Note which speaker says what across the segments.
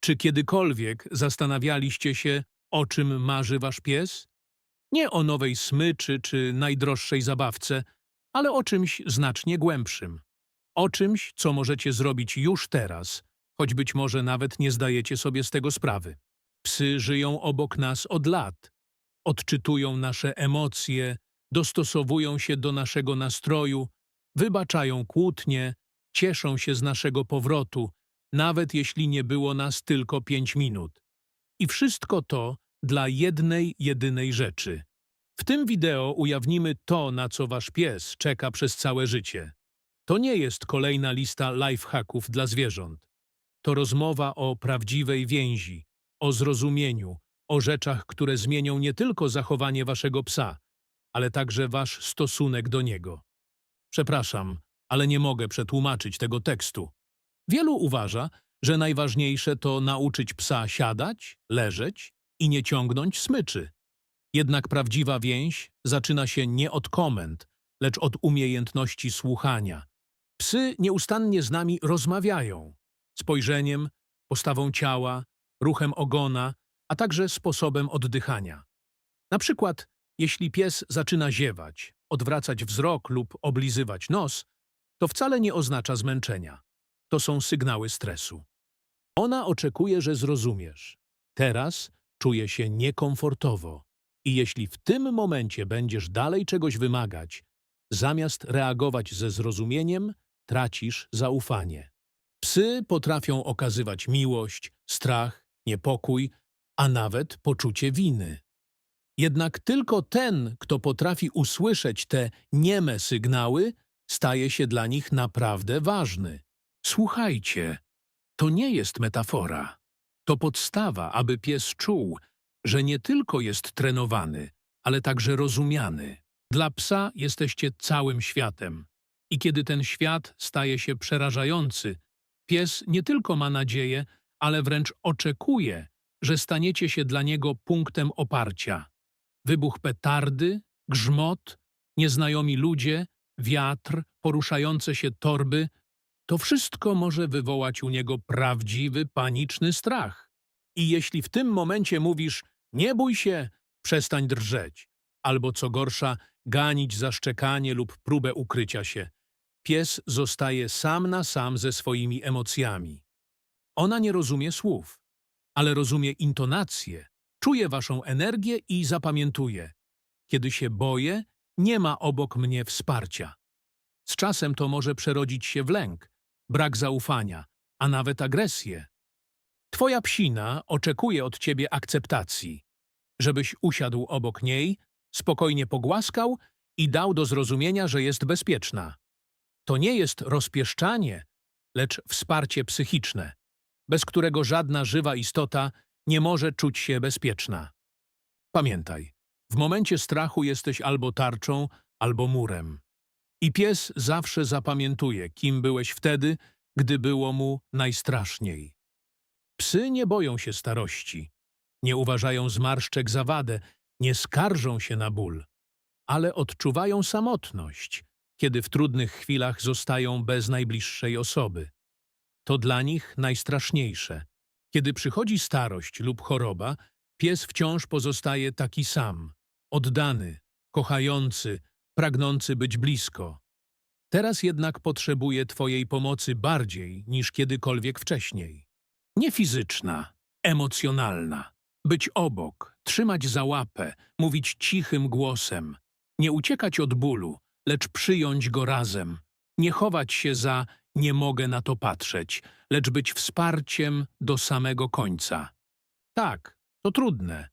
Speaker 1: Czy kiedykolwiek zastanawialiście się, o czym marzy wasz pies? Nie o nowej smyczy czy najdroższej zabawce, ale o czymś znacznie głębszym. O czymś, co możecie zrobić już teraz, choć być może nawet nie zdajecie sobie z tego sprawy. Psy żyją obok nas od lat. Odczytują nasze emocje, dostosowują się do naszego nastroju, wybaczają kłótnie, cieszą się z naszego powrotu, nawet jeśli nie było nas tylko pięć minut. I wszystko to dla jednej, jedynej rzeczy. W tym wideo ujawnimy to, na co wasz pies czeka przez całe życie. To nie jest kolejna lista lifehacków dla zwierząt. To rozmowa o prawdziwej więzi, o zrozumieniu, o rzeczach, które zmienią nie tylko zachowanie waszego psa, ale także wasz stosunek do niego. Przepraszam, ale nie mogę przetłumaczyć tego tekstu. Wielu uważa, że najważniejsze to nauczyć psa siadać, leżeć i nie ciągnąć smyczy. Jednak prawdziwa więź zaczyna się nie od komend, lecz od umiejętności słuchania. Psy nieustannie z nami rozmawiają. Spojrzeniem, postawą ciała, ruchem ogona, a także sposobem oddychania. Na przykład, jeśli pies zaczyna ziewać, odwracać wzrok lub oblizywać nos, to wcale nie oznacza zmęczenia. To są sygnały stresu. Ona oczekuje, że zrozumiesz. Teraz czuje się niekomfortowo i jeśli w tym momencie będziesz dalej czegoś wymagać, zamiast reagować ze zrozumieniem, tracisz zaufanie. Psy potrafią okazywać miłość, strach, niepokój, a nawet poczucie winy. Jednak tylko ten, kto potrafi usłyszeć te nieme sygnały, staje się dla nich naprawdę ważny. Słuchajcie, to nie jest metafora. To podstawa, aby pies czuł, że nie tylko jest trenowany, ale także rozumiany. Dla psa jesteście całym światem. I kiedy ten świat staje się przerażający, pies nie tylko ma nadzieję, ale wręcz oczekuje, że staniecie się dla niego punktem oparcia. Wybuch petardy, grzmot, nieznajomi ludzie, wiatr, poruszające się torby to wszystko może wywołać u niego prawdziwy, paniczny strach. I jeśli w tym momencie mówisz nie bój się, przestań drżeć, albo co gorsza, ganić zaszczekanie lub próbę ukrycia się, pies zostaje sam na sam ze swoimi emocjami. Ona nie rozumie słów, ale rozumie intonację, czuje waszą energię i zapamiętuje. Kiedy się boję, nie ma obok mnie wsparcia. Z czasem to może przerodzić się w lęk, brak zaufania, a nawet agresję. Twoja psina oczekuje od ciebie akceptacji, żebyś usiadł obok niej, spokojnie pogłaskał i dał do zrozumienia, że jest bezpieczna. To nie jest rozpieszczanie, lecz wsparcie psychiczne, bez którego żadna żywa istota nie może czuć się bezpieczna. Pamiętaj, w momencie strachu jesteś albo tarczą, albo murem. I pies zawsze zapamiętuje, kim byłeś wtedy, gdy było mu najstraszniej. Psy nie boją się starości, nie uważają zmarszczek za wadę, nie skarżą się na ból, ale odczuwają samotność, kiedy w trudnych chwilach zostają bez najbliższej osoby. To dla nich najstraszniejsze. Kiedy przychodzi starość lub choroba, pies wciąż pozostaje taki sam, oddany, kochający, pragnący być blisko. Teraz jednak potrzebuje Twojej pomocy bardziej niż kiedykolwiek wcześniej. Nie fizyczna, emocjonalna. Być obok, trzymać za łapę, mówić cichym głosem. Nie uciekać od bólu, lecz przyjąć go razem. Nie chować się za nie mogę na to patrzeć, lecz być wsparciem do samego końca. Tak, to trudne.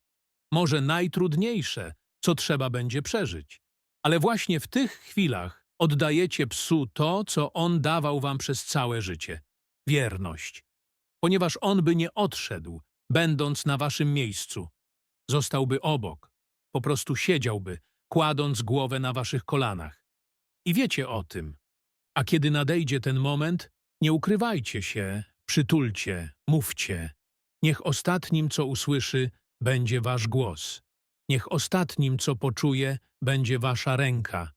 Speaker 1: Może najtrudniejsze, co trzeba będzie przeżyć. Ale właśnie w tych chwilach oddajecie psu to, co on dawał wam przez całe życie wierność. Ponieważ on by nie odszedł, będąc na waszym miejscu. Zostałby obok, po prostu siedziałby, kładąc głowę na waszych kolanach. I wiecie o tym. A kiedy nadejdzie ten moment, nie ukrywajcie się, przytulcie, mówcie. Niech ostatnim, co usłyszy, będzie wasz głos. Niech ostatnim, co poczuje, będzie wasza ręka.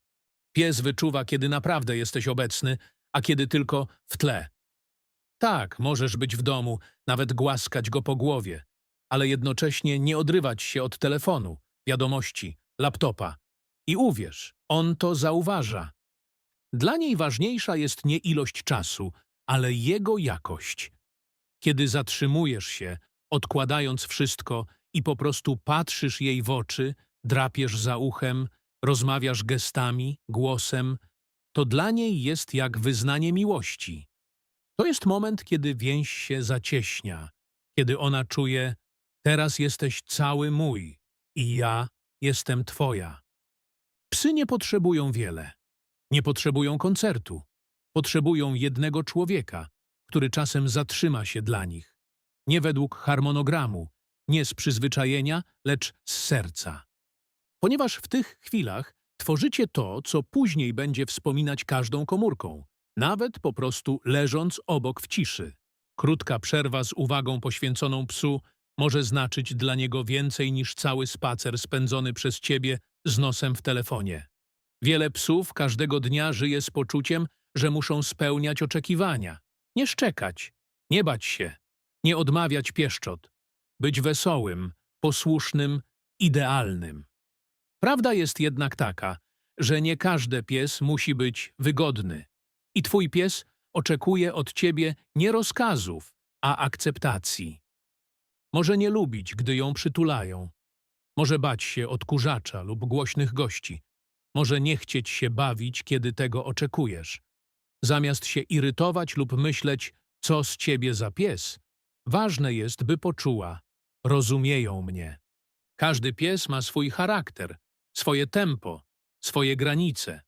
Speaker 1: Pies wyczuwa, kiedy naprawdę jesteś obecny, a kiedy tylko w tle. Tak, możesz być w domu, nawet głaskać go po głowie, ale jednocześnie nie odrywać się od telefonu, wiadomości, laptopa. I uwierz, on to zauważa. Dla niej ważniejsza jest nie ilość czasu, ale jego jakość. Kiedy zatrzymujesz się, odkładając wszystko i po prostu patrzysz jej w oczy, drapiesz za uchem, rozmawiasz gestami, głosem, to dla niej jest jak wyznanie miłości. To jest moment, kiedy więź się zacieśnia, kiedy ona czuje, teraz jesteś cały mój i ja jestem twoja. Psy nie potrzebują wiele. Nie potrzebują koncertu. Potrzebują jednego człowieka, który czasem zatrzyma się dla nich. Nie według harmonogramu, nie z przyzwyczajenia, lecz z serca. Ponieważ w tych chwilach tworzycie to, co później będzie wspominać każdą komórką, nawet po prostu leżąc obok w ciszy. Krótka przerwa z uwagą poświęconą psu może znaczyć dla niego więcej niż cały spacer spędzony przez ciebie z nosem w telefonie. Wiele psów każdego dnia żyje z poczuciem, że muszą spełniać oczekiwania, nie szczekać, nie bać się, nie odmawiać pieszczot, być wesołym, posłusznym, idealnym. Prawda jest jednak taka, że nie każdy pies musi być wygodny. I twój pies oczekuje od ciebie nie rozkazów, a akceptacji. Może nie lubić, gdy ją przytulają. Może bać się odkurzacza lub głośnych gości. Może nie chcieć się bawić, kiedy tego oczekujesz. Zamiast się irytować lub myśleć, co z ciebie za pies, ważne jest, by poczuła, rozumieją mnie. Każdy pies ma swój charakter, swoje tempo, swoje granice.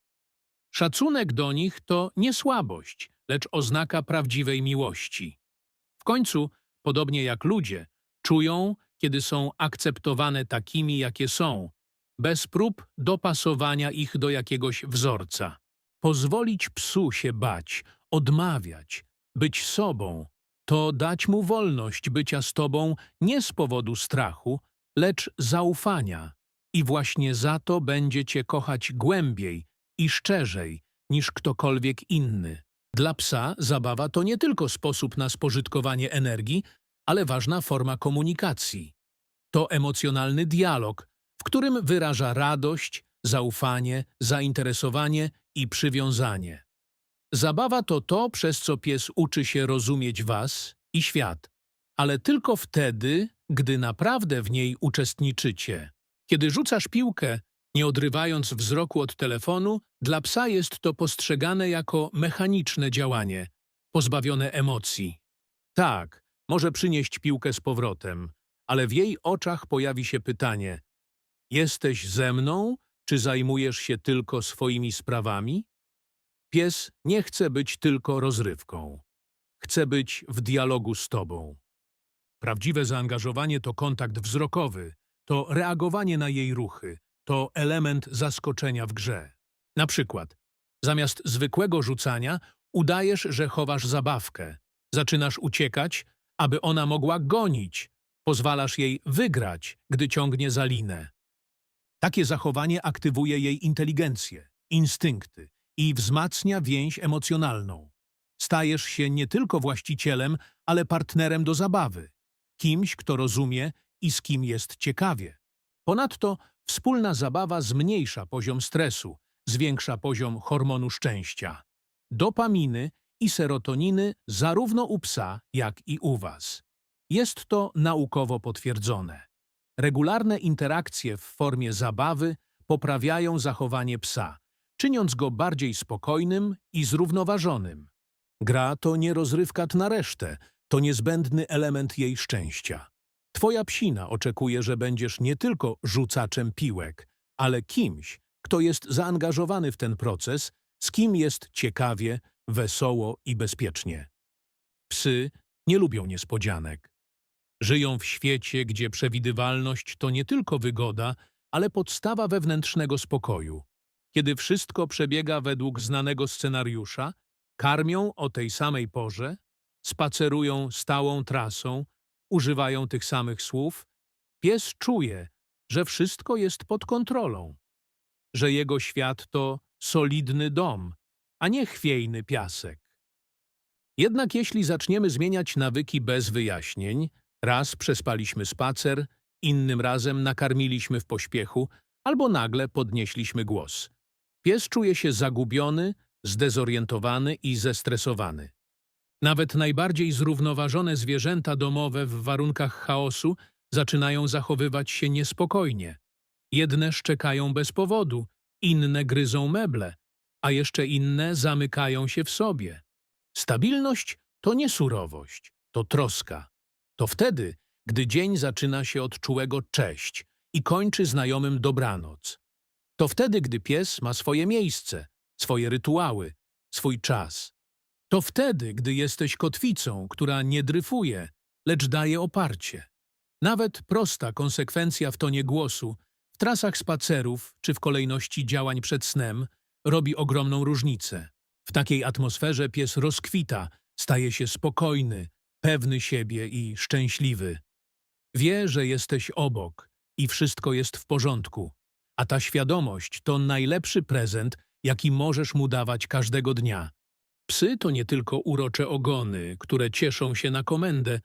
Speaker 1: Szacunek do nich to nie słabość, lecz oznaka prawdziwej miłości. W końcu, podobnie jak ludzie, czują, kiedy są akceptowane takimi, jakie są, bez prób dopasowania ich do jakiegoś wzorca. Pozwolić psu się bać, odmawiać, być sobą, to dać mu wolność bycia z tobą nie z powodu strachu, lecz zaufania. I właśnie za to będzie cię kochać głębiej i szczerzej niż ktokolwiek inny. Dla psa zabawa to nie tylko sposób na spożytkowanie energii, ale ważna forma komunikacji. To emocjonalny dialog, w którym wyraża radość, zaufanie, zainteresowanie i przywiązanie. Zabawa to to, przez co pies uczy się rozumieć was i świat, ale tylko wtedy, gdy naprawdę w niej uczestniczycie. Kiedy rzucasz piłkę, nie odrywając wzroku od telefonu, dla psa jest to postrzegane jako mechaniczne działanie, pozbawione emocji. Tak, może przynieść piłkę z powrotem, ale w jej oczach pojawi się pytanie: Jesteś ze mną, czy zajmujesz się tylko swoimi sprawami? Pies nie chce być tylko rozrywką. Chce być w dialogu z tobą. Prawdziwe zaangażowanie to kontakt wzrokowy, to reagowanie na jej ruchy, to element zaskoczenia w grze. Na przykład, zamiast zwykłego rzucania, udajesz, że chowasz zabawkę. Zaczynasz uciekać, aby ona mogła gonić. Pozwalasz jej wygrać, gdy ciągnie za linę. Takie zachowanie aktywuje jej inteligencję, instynkty i wzmacnia więź emocjonalną. Stajesz się nie tylko właścicielem, ale partnerem do zabawy. Kimś, kto rozumie i z kim jest ciekawie. Ponadto wspólna zabawa zmniejsza poziom stresu, zwiększa poziom hormonu szczęścia, dopaminy i serotoniny zarówno u psa, jak i u was. Jest to naukowo potwierdzone. Regularne interakcje w formie zabawy poprawiają zachowanie psa, czyniąc go bardziej spokojnym i zrównoważonym. Gra to nie rozrywka na resztę, to niezbędny element jej szczęścia. Twoja psina oczekuje, że będziesz nie tylko rzucaczem piłek, ale kimś, kto jest zaangażowany w ten proces, z kim jest ciekawie, wesoło i bezpiecznie. Psy nie lubią niespodzianek. Żyją w świecie, gdzie przewidywalność to nie tylko wygoda, ale podstawa wewnętrznego spokoju. Kiedy wszystko przebiega według znanego scenariusza, karmią o tej samej porze, spacerują stałą trasą, używają tych samych słów, pies czuje, że wszystko jest pod kontrolą, że jego świat to solidny dom, a nie chwiejny piasek. Jednak jeśli zaczniemy zmieniać nawyki bez wyjaśnień, raz przespaliśmy spacer, innym razem nakarmiliśmy w pośpiechu albo nagle podnieśliśmy głos. Pies czuje się zagubiony, zdezorientowany i zestresowany. Nawet najbardziej zrównoważone zwierzęta domowe w warunkach chaosu zaczynają zachowywać się niespokojnie. Jedne szczekają bez powodu, inne gryzą meble, a jeszcze inne zamykają się w sobie. Stabilność to nie surowość, to troska. To wtedy, gdy dzień zaczyna się od czułego cześć i kończy znajomym dobranoc. To wtedy, gdy pies ma swoje miejsce, swoje rytuały, swój czas. To wtedy, gdy jesteś kotwicą, która nie dryfuje, lecz daje oparcie. Nawet prosta konsekwencja w tonie głosu, w trasach spacerów czy w kolejności działań przed snem robi ogromną różnicę. W takiej atmosferze pies rozkwita, staje się spokojny, pewny siebie i szczęśliwy. Wie, że jesteś obok i wszystko jest w porządku, a ta świadomość to najlepszy prezent, jaki możesz mu dawać każdego dnia. Psy to nie tylko urocze ogony, które cieszą się na komendę,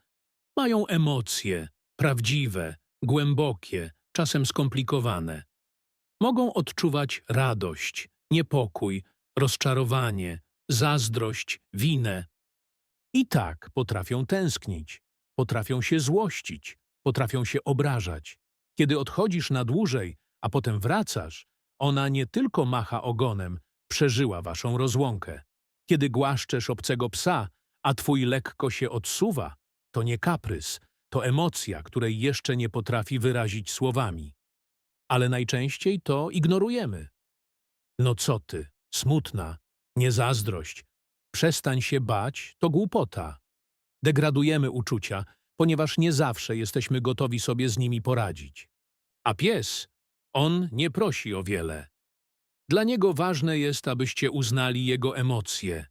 Speaker 1: mają emocje, prawdziwe, głębokie, czasem skomplikowane. Mogą odczuwać radość, niepokój, rozczarowanie, zazdrość, winę. I tak potrafią tęsknić, potrafią się złościć, potrafią się obrażać. Kiedy odchodzisz na dłużej, a potem wracasz, ona nie tylko macha ogonem, przeżyła waszą rozłąkę. Kiedy głaszczesz obcego psa, a twój lekko się odsuwa, to nie kaprys, to emocja, której jeszcze nie potrafi wyrazić słowami. Ale najczęściej to ignorujemy. No co ty, smutna, nie zazdrość. Przestań się bać, to głupota. Degradujemy uczucia, ponieważ nie zawsze jesteśmy gotowi sobie z nimi poradzić. A pies, on nie prosi o wiele. Dla niego ważne jest, abyście uznali jego emocje,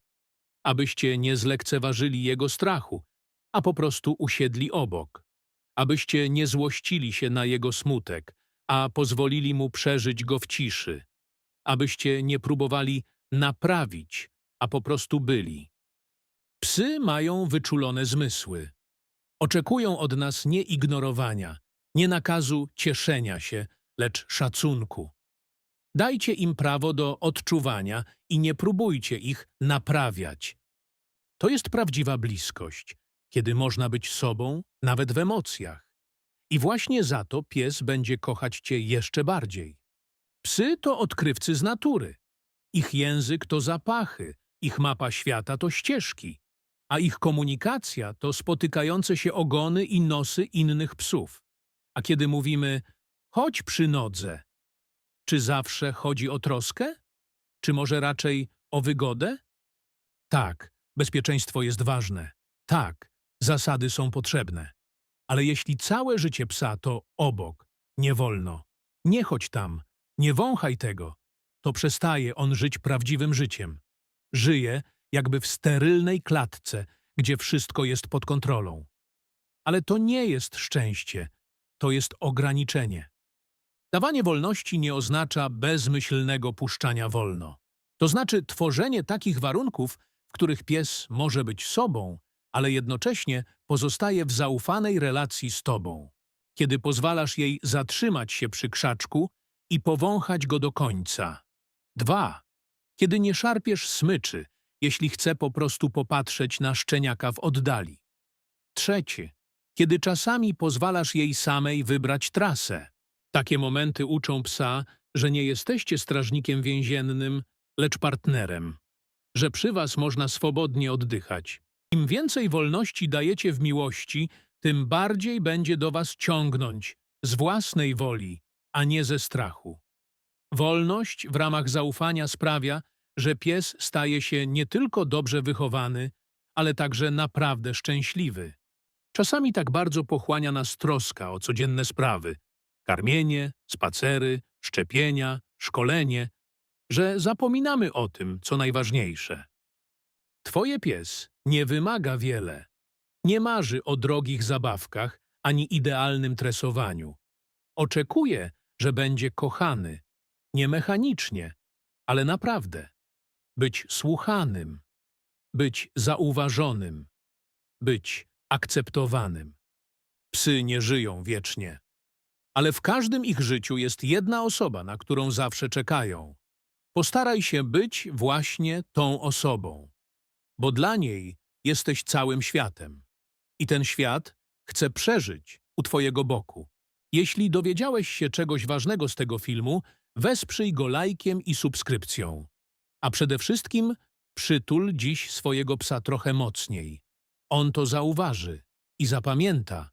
Speaker 1: abyście nie zlekceważyli jego strachu, a po prostu usiedli obok, abyście nie złościli się na jego smutek, a pozwolili mu przeżyć go w ciszy, abyście nie próbowali naprawić, a po prostu byli. Psy mają wyczulone zmysły. Oczekują od nas nie ignorowania, nie nakazu cieszenia się, lecz szacunku. Dajcie im prawo do odczuwania i nie próbujcie ich naprawiać. To jest prawdziwa bliskość, kiedy można być sobą, nawet w emocjach. I właśnie za to pies będzie kochać cię jeszcze bardziej. Psy to odkrywcy z natury. Ich język to zapachy, ich mapa świata to ścieżki, a ich komunikacja to spotykające się ogony i nosy innych psów. A kiedy mówimy chodź przy nodze, czy zawsze chodzi o troskę? Czy może raczej o wygodę? Tak, bezpieczeństwo jest ważne. Tak, zasady są potrzebne. Ale jeśli całe życie psa to obok, nie wolno, nie chodź tam, nie wąchaj tego, to przestaje on żyć prawdziwym życiem. Żyje jakby w sterylnej klatce, gdzie wszystko jest pod kontrolą. Ale to nie jest szczęście, to jest ograniczenie. Dawanie wolności nie oznacza bezmyślnego puszczania wolno. To znaczy tworzenie takich warunków, w których pies może być sobą, ale jednocześnie pozostaje w zaufanej relacji z tobą. Kiedy pozwalasz jej zatrzymać się przy krzaczku i powąchać go do końca. Dwa. Kiedy nie szarpiesz smyczy, jeśli chce po prostu popatrzeć na szczeniaka w oddali. Trzecie. Kiedy czasami pozwalasz jej samej wybrać trasę. Takie momenty uczą psa, że nie jesteście strażnikiem więziennym, lecz partnerem. Że przy was można swobodnie oddychać. Im więcej wolności dajecie w miłości, tym bardziej będzie do was ciągnąć, z własnej woli, a nie ze strachu. Wolność w ramach zaufania sprawia, że pies staje się nie tylko dobrze wychowany, ale także naprawdę szczęśliwy. Czasami tak bardzo pochłania nas troska o codzienne sprawy karmienie, spacery, szczepienia, szkolenie, że zapominamy o tym, co najważniejsze. Twoje pies nie wymaga wiele. Nie marzy o drogich zabawkach ani idealnym tresowaniu. Oczekuje, że będzie kochany, nie mechanicznie, ale naprawdę. Być słuchanym. być zauważonym, być akceptowanym. Psy nie żyją wiecznie, ale w każdym ich życiu jest jedna osoba, na którą zawsze czekają. Postaraj się być właśnie tą osobą, bo dla niej jesteś całym światem. I ten świat chce przeżyć u Twojego boku. Jeśli dowiedziałeś się czegoś ważnego z tego filmu, wesprzyj go lajkiem i subskrypcją. A przede wszystkim przytul dziś swojego psa trochę mocniej. On to zauważy i zapamięta,